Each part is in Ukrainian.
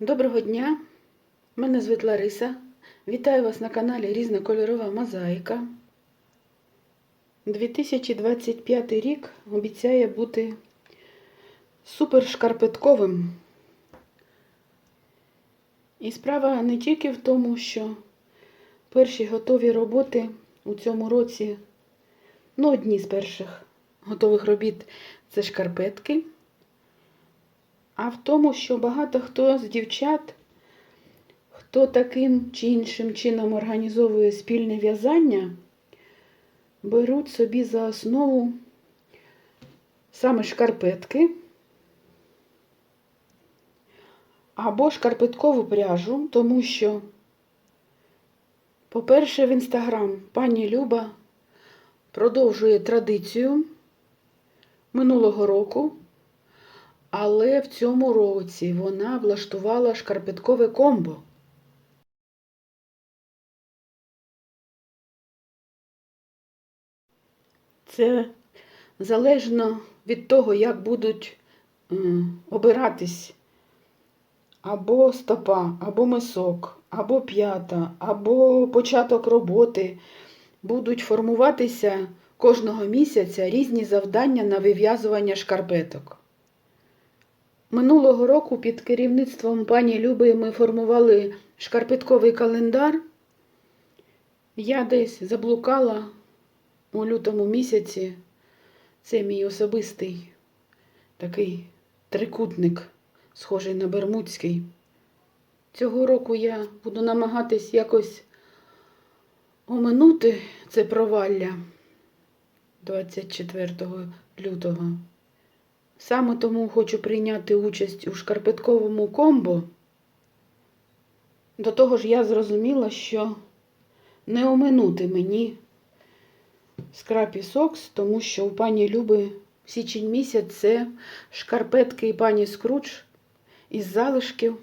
Доброго дня! Мене звуть Лариса. Вітаю вас на каналі Різнокольорова Мозаїка. 2025 рік обіцяє бути супершкарпетковим. І справа не тільки в тому, що перші готові роботи у цьому році, ну, одні з перших готових робіт це шкарпетки. А в тому, що багато хто з дівчат, хто таким чи іншим чином організовує спільне в'язання, беруть собі за основу саме шкарпетки або шкарпеткову пряжу, тому що, по-перше, в інстаграм пані Люба продовжує традицію минулого року. Але в цьому році вона влаштувала шкарпеткове комбо. Це залежно від того, як будуть м, обиратись або стопа, або мисок, або п'ята, або початок роботи, будуть формуватися кожного місяця різні завдання на вив'язування шкарпеток. Минулого року під керівництвом пані Люби ми формували шкарпетковий календар. Я десь заблукала у лютому місяці. Це мій особистий такий трикутник, схожий на Бермудський. Цього року я буду намагатись якось оминути це провалля 24 лютого. Саме тому хочу прийняти участь у шкарпетковому комбо. До того ж, я зрозуміла, що не оминути мені скрапі сокс, тому що у пані Люби січень місяць це шкарпетки і пані Скрудж із залишків.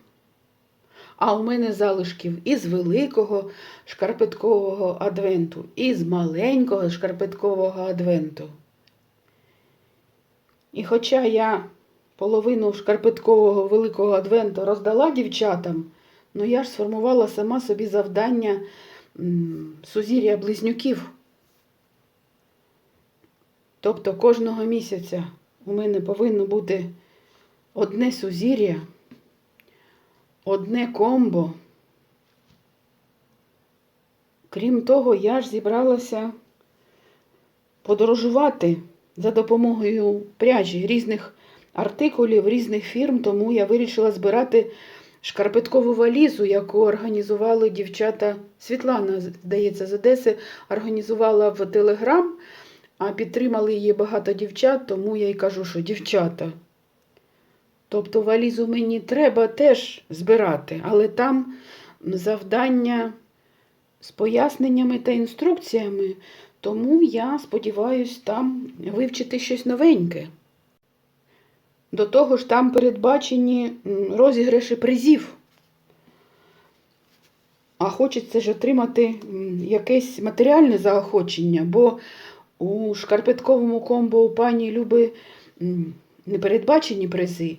А у мене залишків із великого шкарпеткового адвенту, і з маленького шкарпеткового адвенту. І хоча я половину шкарпеткового великого адвенту роздала дівчатам, ну я ж сформувала сама собі завдання сузір'я близнюків. Тобто кожного місяця у мене повинно бути одне сузір'я, одне комбо. Крім того, я ж зібралася подорожувати за допомогою пряжі різних артикулів, різних фірм, тому я вирішила збирати шкарпеткову валізу, яку організували дівчата Світлана, здається, з Одеси, організувала в Телеграм, а підтримали її багато дівчат, тому я й кажу, що дівчата. Тобто валізу мені треба теж збирати, але там завдання з поясненнями та інструкціями. Тому я сподіваюся там вивчити щось новеньке. До того ж, там передбачені розіграші призів. А хочеться ж отримати якесь матеріальне заохочення, бо у шкарпетковому комбо у пані Люби не передбачені призи.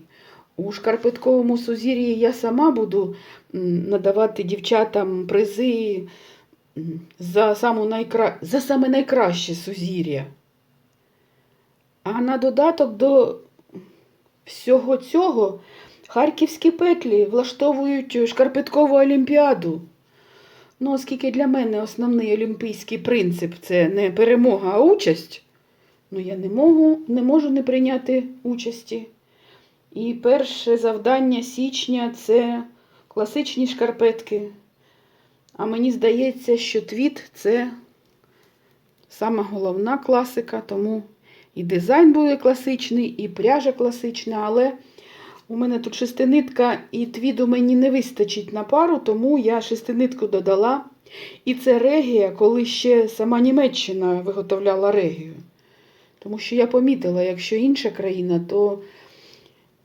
У шкарпетковому сузір'ї я сама буду надавати дівчатам призи за, саму найкра... за саме найкраще сузір'я. А на додаток до всього цього харківські петлі влаштовують шкарпеткову олімпіаду. Ну, оскільки для мене основний олімпійський принцип це не перемога, а участь, ну я не можу, не можу не прийняти участі. І перше завдання січня це класичні шкарпетки. А мені здається, що твіт це сама головна класика, тому і дизайн буде класичний, і пряжа класична, але у мене тут шестинитка, і твіду мені не вистачить на пару, тому я шестинитку додала. І це регія, коли ще сама Німеччина виготовляла регію. Тому що я помітила, якщо інша країна, то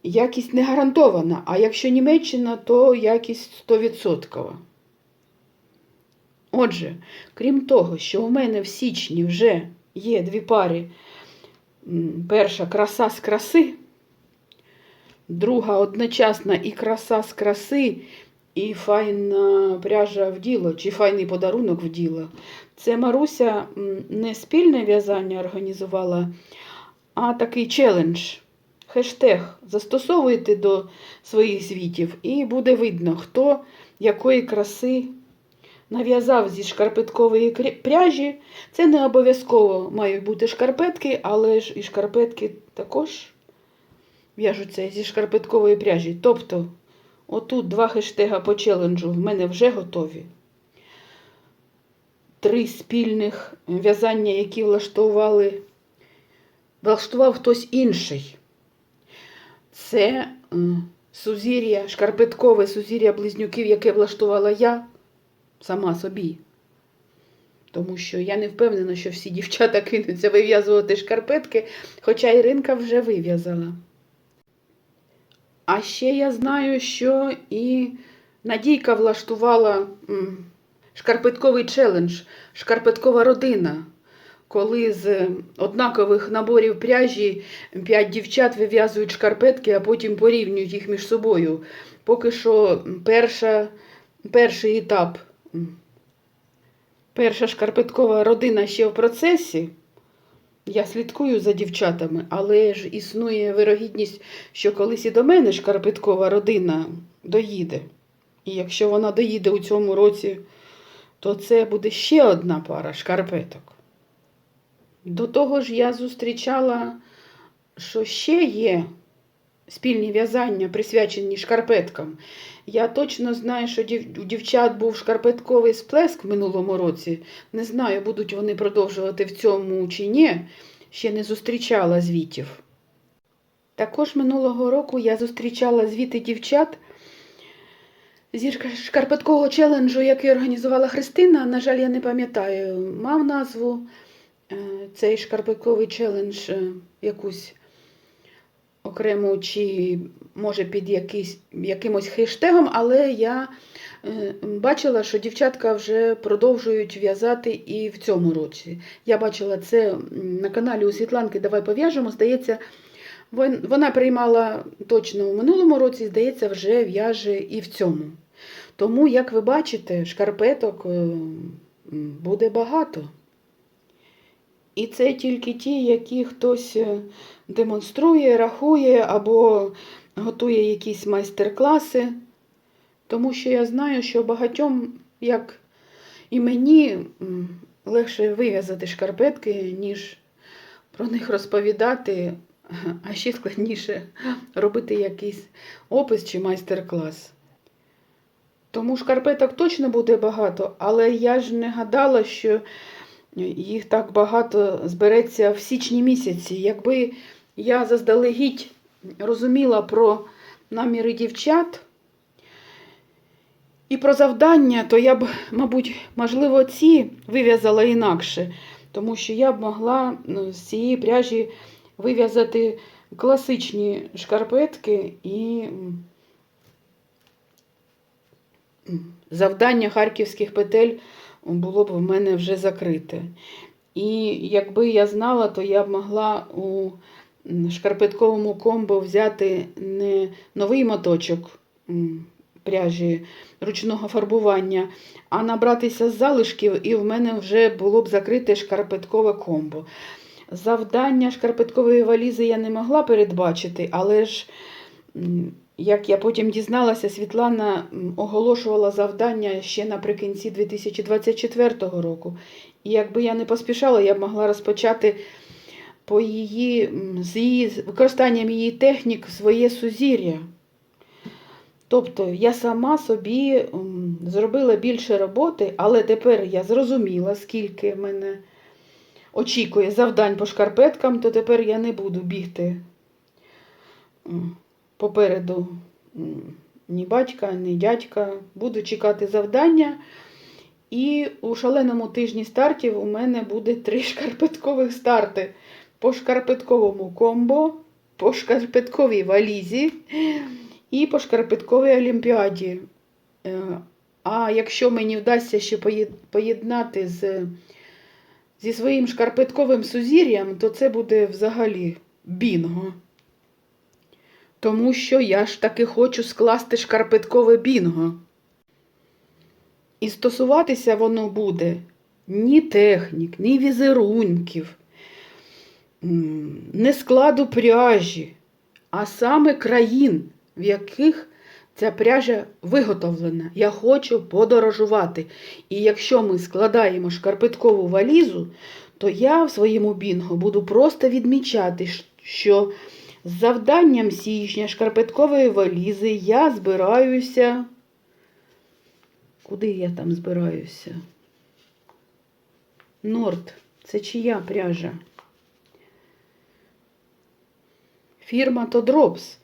якість не гарантована, а якщо Німеччина, то якість 100%. Отже, крім того, що у мене в січні вже є дві пари. Перша краса з краси, друга одночасна і краса з краси, і файна пряжа в діло, чи файний подарунок в діло. Це Маруся не спільне в'язання організувала, а такий челендж. Хештег застосовуйте до своїх звітів, і буде видно, хто якої краси нав'язав зі шкарпеткової пряжі. Це не обов'язково мають бути шкарпетки, але ж і шкарпетки також в'яжуться зі шкарпеткової пряжі. Тобто, отут два хештега по челенджу в мене вже готові. Три спільних в'язання, які влаштували, влаштував хтось інший. Це е, сузір'я, шкарпеткове сузір'я близнюків, яке влаштувала я сама собі. Тому що я не впевнена, що всі дівчата кинуться вив'язувати шкарпетки, хоча Іринка вже вив'язала. А ще я знаю, що і Надійка влаштувала шкарпетковий челендж, шкарпеткова родина, коли з однакових наборів пряжі п'ять дівчат вив'язують шкарпетки, а потім порівнюють їх між собою. Поки що перша, перший етап, перша шкарпеткова родина ще в процесі. Я слідкую за дівчатами, але ж існує вирогідність, що колись і до мене шкарпеткова родина доїде. І якщо вона доїде у цьому році, то це буде ще одна пара шкарпеток. До того ж, я зустрічала, що ще є спільні в'язання, присвячені шкарпеткам. Я точно знаю, що у дівчат був шкарпетковий сплеск в минулому році. Не знаю, будуть вони продовжувати в цьому чи ні. Ще не зустрічала звітів. Також минулого року я зустрічала звіти дівчат зі шкарпеткового челенджу, який організувала Христина. На жаль, я не пам'ятаю, мав назву е, цей шкарпетковий челендж е, якусь окрему, чи може під якийсь, якимось хештегом, але я е, бачила, що дівчатка вже продовжують в'язати і в цьому році. Я бачила це на каналі у Світланки Давай пов'яжемо. Здається, вона приймала точно у минулому році, здається, вже в'яже і в цьому. Тому, як ви бачите, шкарпеток е, буде багато. І це тільки ті, які хтось е, демонструє, рахує або готує якісь майстер-класи. Тому що я знаю, що багатьом, як і мені, легше вив'язати шкарпетки, ніж про них розповідати, а ще складніше робити якийсь опис чи майстер-клас. Тому шкарпеток точно буде багато, але я ж не гадала, що їх так багато збереться в січні місяці. Якби я заздалегідь розуміла про наміри дівчат і про завдання, то я б, мабуть, можливо, ці вив'язала інакше, тому що я б могла з цієї пряжі вив'язати класичні шкарпетки і завдання харківських петель було б в мене вже закрите. І якби я знала, то я б могла у шкарпетковому комбо взяти не новий моточок пряжі ручного фарбування, а набратися з залишків, і в мене вже було б закрите шкарпеткове комбо. Завдання шкарпеткової валізи я не могла передбачити, але ж, як я потім дізналася, Світлана оголошувала завдання ще наприкінці 2024 року. І якби я не поспішала, я б могла розпочати по її, з її з використанням її технік своє сузір'я. Тобто я сама собі зробила більше роботи, але тепер я зрозуміла, скільки мене очікує завдань по шкарпеткам, то тепер я не буду бігти попереду ні батька, ні дядька. Буду чекати завдання. І у шаленому тижні стартів у мене буде три шкарпеткових старти. По шкарпетковому комбо, по шкарпетковій валізі і по шкарпетковій олімпіаді. А якщо мені вдасться ще поєднати з, зі своїм шкарпетковим сузір'ям, то це буде взагалі бінго. Тому що я ж таки хочу скласти шкарпеткове бінго. І стосуватися воно буде ні технік, ні візерунків, не складу пряжі, а саме країн, в яких ця пряжа виготовлена. Я хочу подорожувати. І якщо ми складаємо шкарпеткову валізу, то я в своєму бінго буду просто відмічати, що з завданням січня шкарпеткової валізи я збираюся. Куди я там збираюся? Норд. Це чия пряжа? Фірма Тодропс.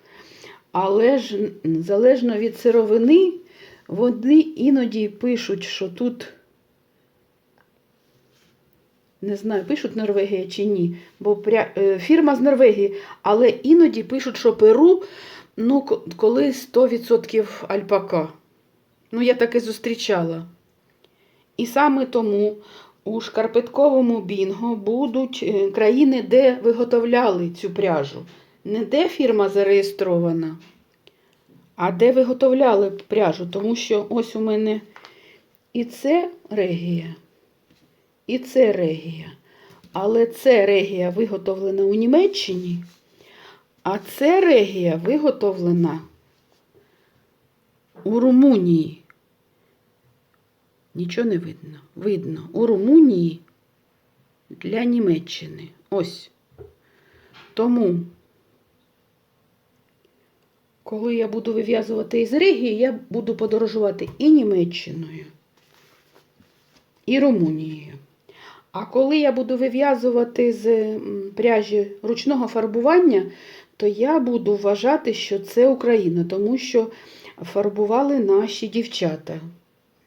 Але ж залежно від сировини, вони іноді пишуть, що тут. Не знаю, пишуть Норвегія чи ні, бо пря... е, фірма з Норвегії, але іноді пишуть, що Перу, ну, коли 100% альпака. Ну, я таке зустрічала. І саме тому у шкарпетковому бінго будуть е, країни, де виготовляли цю пряжу. Не де фірма зареєстрована, а де виготовляли пряжу. Тому що ось у мене і це регія, і це регія. Але це регія виготовлена у Німеччині, а це регія виготовлена у Румунії. Нічого не видно. Видно. У Румунії для Німеччини. Ось. Тому, коли я буду вив'язувати із Ригії, я буду подорожувати і Німеччиною, і Румунією. А коли я буду вив'язувати з пряжі ручного фарбування, то я буду вважати, що це Україна, тому що фарбували наші дівчата.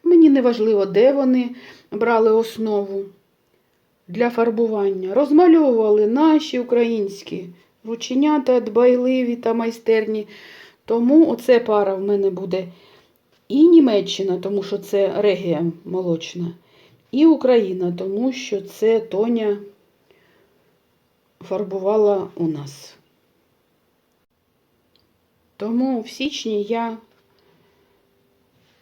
Мені не важливо, де вони брали основу для фарбування. Розмальовували наші українські рученята дбайливі та майстерні. Тому оце пара в мене буде і Німеччина, тому що це регія молочна, і Україна, тому що це Тоня фарбувала у нас. Тому в січні я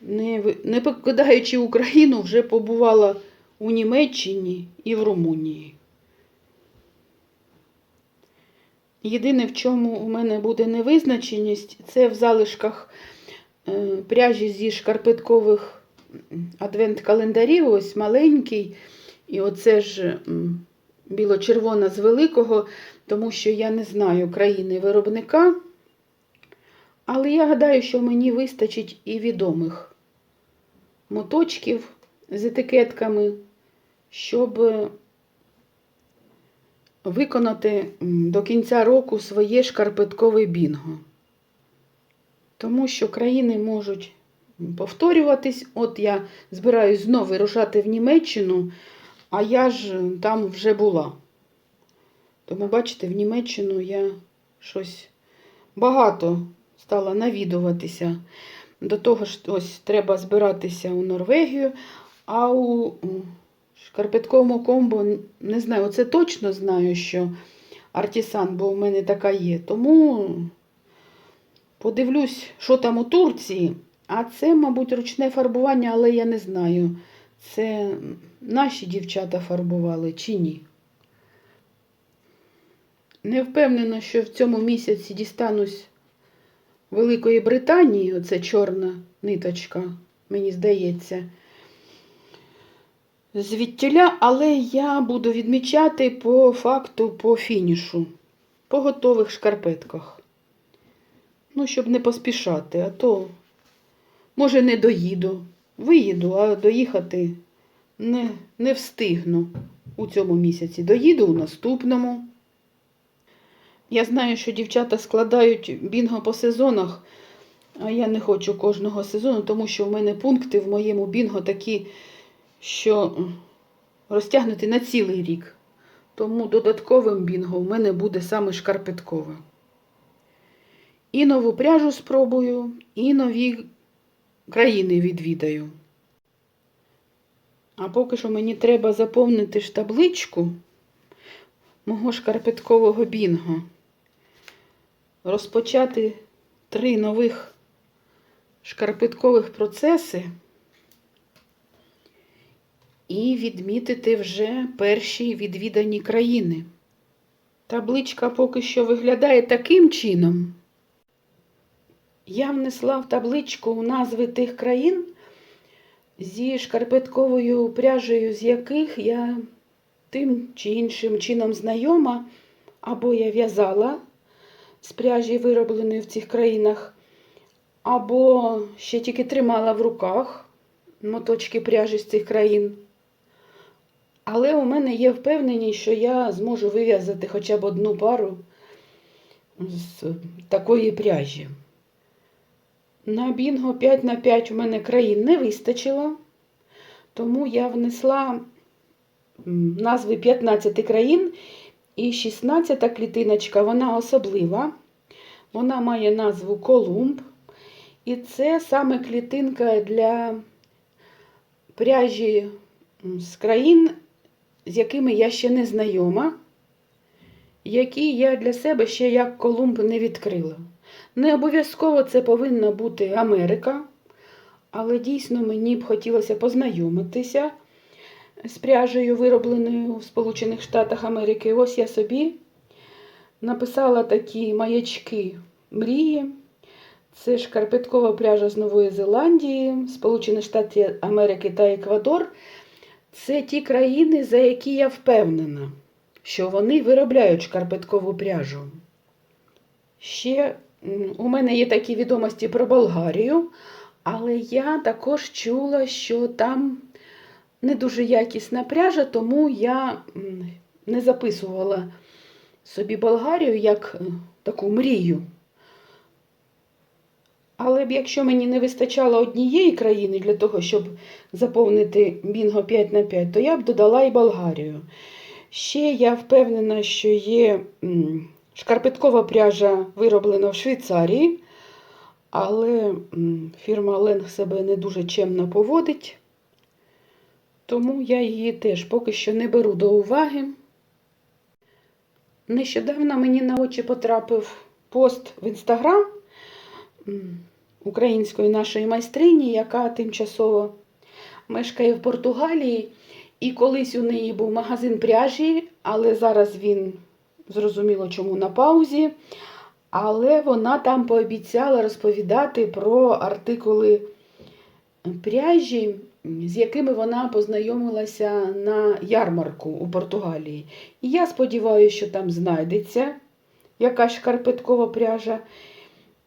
не, не покидаючи Україну, вже побувала у Німеччині і в Румунії. Єдине, в чому у мене буде невизначеність, це в залишках е, пряжі зі шкарпеткових адвент-календарів, ось маленький. І оце ж біло-червона з великого, тому що я не знаю країни виробника. Але я гадаю, що мені вистачить і відомих моточків з етикетками, щоб е, виконати до кінця року своє шкарпеткове бінго. Тому що країни можуть повторюватись. От я збираюсь знову вирушати в Німеччину, а я ж е, там вже була. Тому, бачите, в Німеччину я щось багато стала навідуватися. До того ж, ось треба збиратися у Норвегію, а у шкарпетковому комбо, не знаю, оце точно знаю, що артісан, бо у мене така є. Тому подивлюсь, що там у Турції. А це, мабуть, ручне фарбування, але я не знаю, це наші дівчата фарбували чи ні. Не впевнена, що в цьому місяці дістанусь Великої Британії, оце чорна ниточка, мені здається. Звідтіля, але я буду відмічати по факту, по фінішу, по готових шкарпетках. Ну, щоб не поспішати, а то, може, не доїду. Виїду, а доїхати не, не встигну у цьому місяці. Доїду у наступному. Я знаю, що дівчата складають бінго по сезонах, а я не хочу кожного сезону, тому що в мене пункти в моєму бінго такі, що розтягнуті на цілий рік. Тому додатковим бінго в мене буде саме шкарпеткове. І нову пряжу спробую, і нові країни відвідаю. А поки що мені треба заповнити ж табличку мого шкарпеткового бінго. розпочати три нових шкарпеткових процеси і відмітити вже перші відвідані країни. Табличка поки що виглядає таким чином. Я внесла в табличку назви тих країн, зі шкарпетковою пряжею, з яких я тим чи іншим чином знайома, або я в'язала з пряжі, виробленої в цих країнах, або ще тільки тримала в руках моточки пряжі з цих країн. Але у мене є впевненість, що я зможу вив'язати хоча б одну пару з такої пряжі. На бінго 5 на 5 у мене країн не вистачило, тому я внесла назви 15 країн і 16 клітиночка, вона особлива. Вона має назву Колумб. І це саме клітинка для пряжі з країн, з якими я ще не знайома, які я для себе ще як Колумб не відкрила. Не обов'язково це повинна бути Америка, але дійсно мені б хотілося познайомитися з пряжею, виробленою в Сполучених Штатах Америки. Ось я собі написала такі маячки мрії. Це шкарпеткова пряжа з Нової Зеландії, Сполучені Штати Америки та Еквадор. Це ті країни, за які я впевнена, що вони виробляють шкарпеткову пряжу. Ще у мене є такі відомості про Болгарію, але я також чула, що там не дуже якісна пряжа, тому я не записувала собі Болгарію як е, таку мрію. Але б якщо мені не вистачало однієї країни для того, щоб заповнити бінго 5 на 5, то я б додала і Болгарію. Ще я впевнена, що є шкарпеткова пряжа вироблена в Швейцарії, але фірма Ленг себе не дуже чемно поводить, тому я її теж поки що не беру до уваги. Нещодавно мені на очі потрапив пост в інстаграм української нашої майстрині, яка тимчасово мешкає в Португалії. І колись у неї був магазин пряжі, але зараз він зрозуміло чому на паузі. Але вона там пообіцяла розповідати про артикули пряжі, з якими вона познайомилася на ярмарку у Португалії. І я сподіваюся, що там знайдеться якась шкарпеткова пряжа.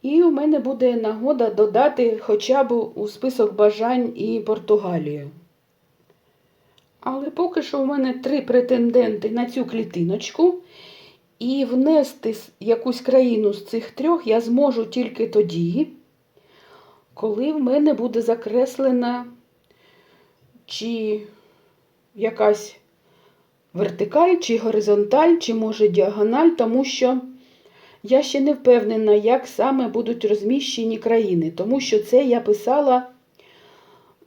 І у мене буде нагода додати хоча б у список бажань і Португалію. Але поки що у мене три претенденти на цю клітиночку, і внести якусь країну з цих трьох я зможу тільки тоді, коли в мене буде закреслена чи якась вертикаль, чи горизонталь, чи може діагональ, тому що я ще не впевнена, як саме будуть розміщені країни, тому що це я писала,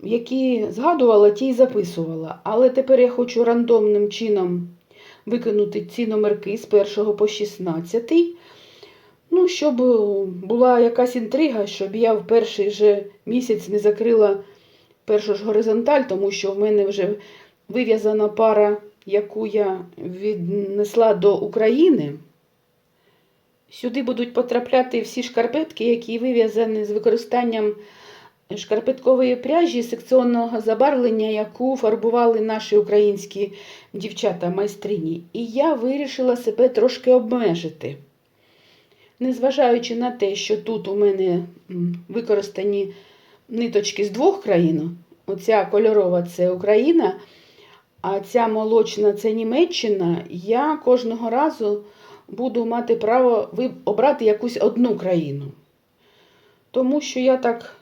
які згадувала, ті й записувала. Але тепер я хочу рандомним чином викинути ці номерки з 1 по 16. Ну, щоб була якась інтрига, щоб я в перший же місяць не закрила першу ж горизонталь, тому що в мене вже вив'язана пара, яку я віднесла до України. Сюди будуть потрапляти всі шкарпетки, які вив'язані з використанням шкарпеткової пряжі секціонного забарвлення, яку фарбували наші українські дівчата-майстрині. І я вирішила себе трошки обмежити. Незважаючи на те, що тут у мене використані ниточки з двох країн, оця кольорова це Україна, а ця молочна це Німеччина, я кожного разу буду мати право обрати якусь одну країну. Тому що я так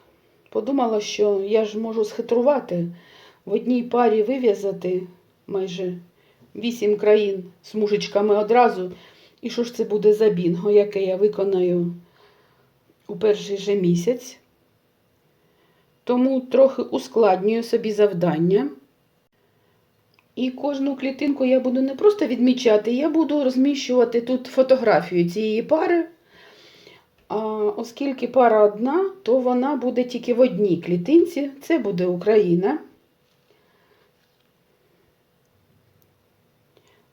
подумала, що я ж можу схитрувати в одній парі вив'язати майже вісім країн з мужичками одразу. І що ж це буде за бінго, яке я виконаю у перший же місяць. Тому трохи ускладнюю собі завдання. І кожну клітинку я буду не просто відмічати, я буду розміщувати тут фотографію цієї пари. А оскільки пара одна, то вона буде тільки в одній клітинці. Це буде Україна.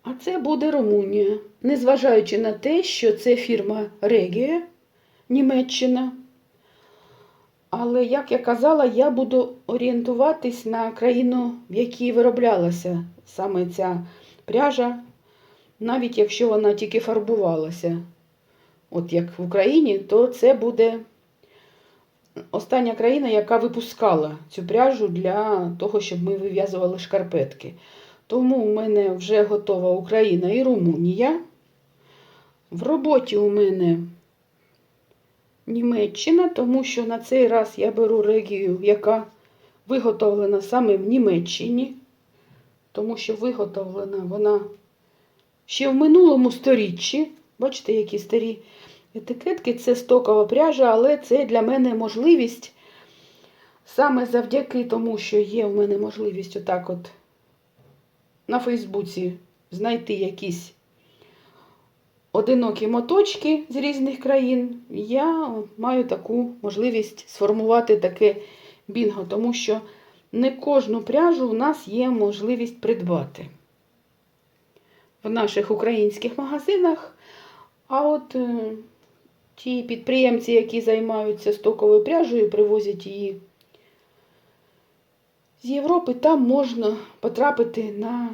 А це буде Румунія. Незважаючи на те, що це фірма Регія, Німеччина. Але, як я казала, я буду орієнтуватись на країну, в якій вироблялася саме ця пряжа, навіть якщо вона тільки фарбувалася. От як в Україні, то це буде остання країна, яка випускала цю пряжу для того, щоб ми вив'язували шкарпетки. Тому у мене вже готова Україна і Румунія. В роботі у мене Німеччина, тому що на цей раз я беру регію, яка виготовлена саме в Німеччині, тому що виготовлена вона ще в минулому сторіччі. Бачите, які старі етикетки, це стокова пряжа, але це для мене можливість саме завдяки тому, що є в мене можливість отак от на Фейсбуці знайти якісь одинокі моточки з різних країн, я маю таку можливість сформувати таке бінго, тому що не кожну пряжу у нас є можливість придбати в наших українських магазинах. А от е, ті підприємці, які займаються стоковою пряжею, привозять її з Європи, там можна потрапити на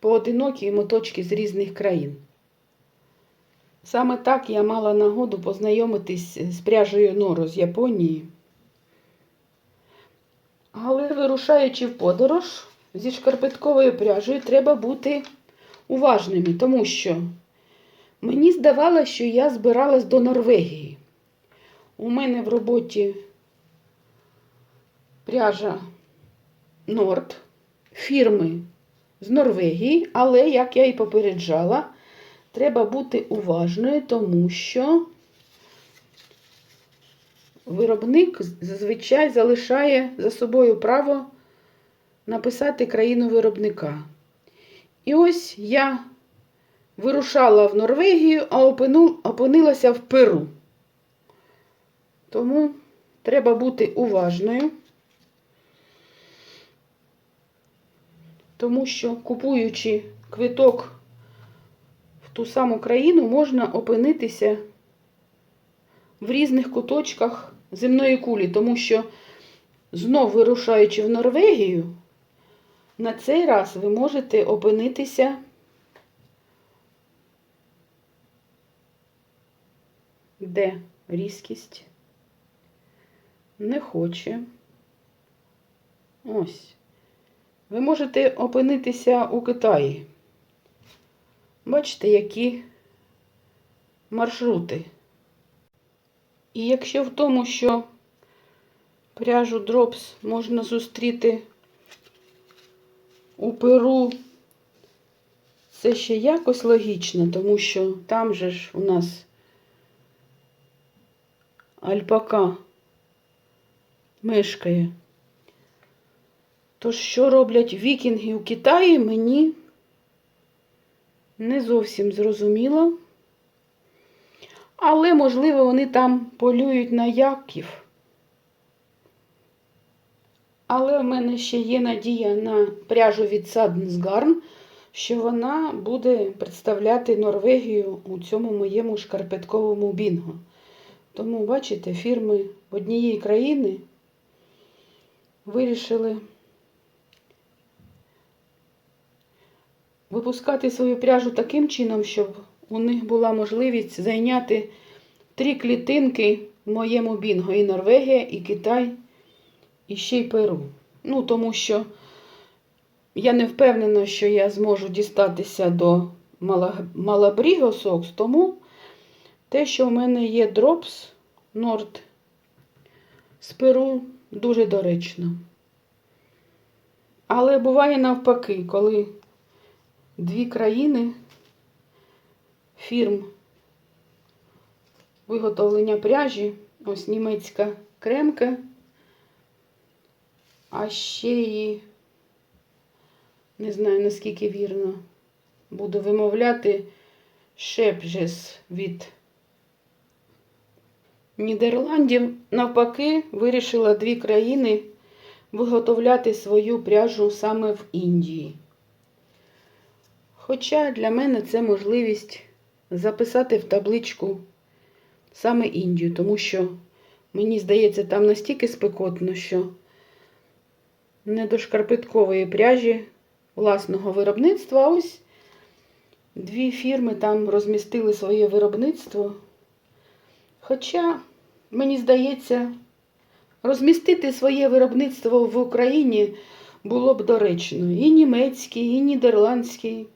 поодинокі моточки з різних країн. Саме так я мала нагоду познайомитись з пряжею Норо з Японії. Але вирушаючи в подорож зі шкарпетковою пряжею, треба бути уважними, тому що мені здавалося, що я збиралась до Норвегії. У мене в роботі пряжа Норд фірми з Норвегії, але, як я і попереджала, треба бути уважною, тому що виробник зазвичай залишає за собою право написати країну виробника. І ось я вирушала в Норвегію, а опинилася в Перу. Тому треба бути уважною, тому що купуючи квиток ту саму країну, можна опинитися в різних куточках земної кулі, тому що знов вирушаючи в Норвегію, на цей раз ви можете опинитися де різкість не хоче. Ось. Ви можете опинитися у Китаї. Бачите, які маршрути. І якщо в тому, що пряжу Drops можна зустріти у Перу, це ще якось логічно, тому що там же ж у нас альпака мешкає. Тож, що роблять вікінги у Китаї, мені не зовсім зрозуміло. Але, можливо, вони там полюють на яків. Але в мене ще є надія на пряжу від Sadness що вона буде представляти Норвегію у цьому моєму шкарпетковому бінго. Тому, бачите, фірми однієї країни вирішили випускати свою пряжу таким чином, щоб у них була можливість зайняти три клітинки в моєму бінго. І Норвегія, і Китай, і ще й Перу. Ну, тому що я не впевнена, що я зможу дістатися до Малабріго Сокс, тому те, що в мене є дропс Норд з Перу, дуже доречно. Але буває навпаки, коли дві країни. Фірм виготовлення пряжі, ось німецька кремка, а ще її, не знаю наскільки вірно, буду вимовляти шепжес від Нідерландів. Навпаки вирішила дві країни виготовляти свою пряжу саме в Індії. Хоча для мене це можливість записати в табличку саме Індію, тому що мені здається, там настільки спекотно, що не до шкарпеткової пряжі власного виробництва. Ось дві фірми там розмістили своє виробництво. Хоча, мені здається, розмістити своє виробництво в Україні було б доречно і німецькій, і нідерландській,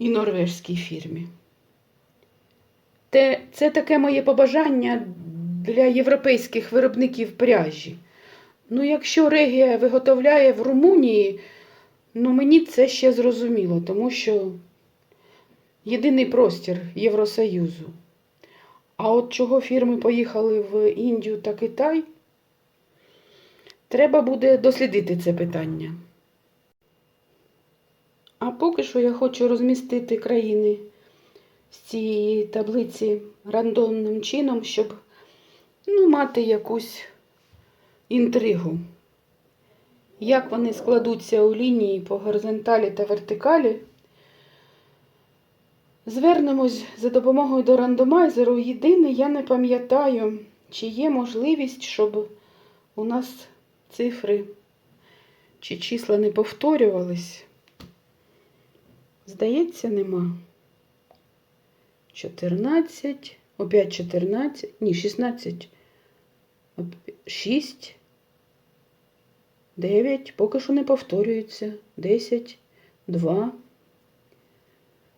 і норвежській фірмі. Те, це таке моє побажання для європейських виробників пряжі. Ну, якщо Регія виготовляє в Румунії, ну мені це ще зрозуміло, тому що єдиний простір Євросоюзу. А от чого фірми поїхали в Індію та Китай, треба буде дослідити це питання. А поки що я хочу розмістити країни з цієї таблиці рандомним чином, щоб ну, мати якусь інтригу. Як вони складуться у лінії по горизонталі та вертикалі. Звернемось за допомогою до рандомайзеру. Єдине, я не пам'ятаю, чи є можливість, щоб у нас цифри чи числа не повторювались. Здається, нема. 14, опять 14, ні, 16, 6, 9, поки що не повторюється. 10, 2,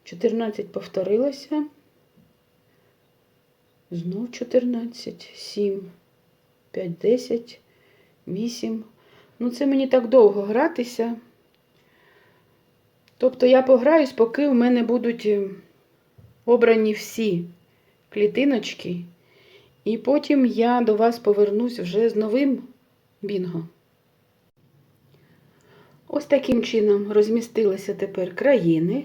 14 повторилося. Знов 14, 7, 5, 10, 8. Ну, це мені так довго гратися. Тобто я пограюсь, поки в мене будуть е, обрані всі клітиночки. І потім я до вас повернусь вже з новим бінго. Ось таким чином розмістилися тепер країни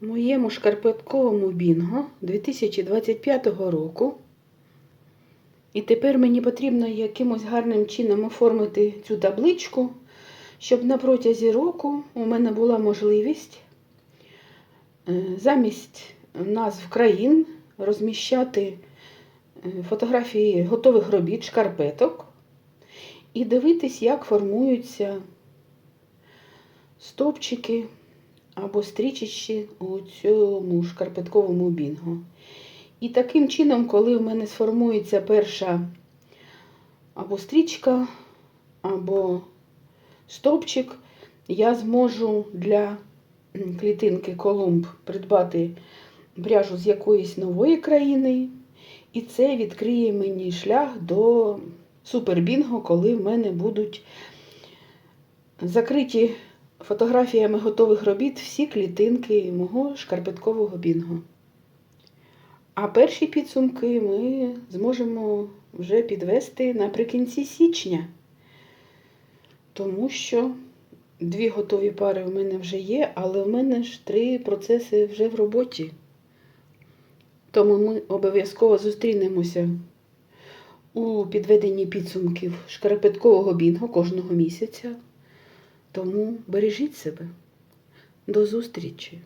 в моєму шкарпетковому бінго 2025 року. І тепер мені потрібно якимось гарним чином оформити цю табличку, щоб на протязі року у мене була можливість е, замість назв країн розміщати е, фотографії готових робіт, шкарпеток і дивитись, як формуються стовпчики або стрічечки у цьому шкарпетковому бінго. І таким чином, коли в мене сформується перша або стрічка, або стовпчик, я зможу для клітинки Колумб придбати пряжу з якоїсь нової країни. І це відкриє мені шлях до супербінго, коли в мене будуть закриті фотографіями готових робіт всі клітинки мого шкарпеткового бінго. А перші підсумки ми зможемо вже підвести наприкінці січня, тому що дві готові пари в мене вже є, але в мене ж три процеси вже в роботі. Тому ми обов'язково зустрінемося у підведенні підсумків шкарпеткового бінго кожного місяця. Тому бережіть себе. До зустрічі!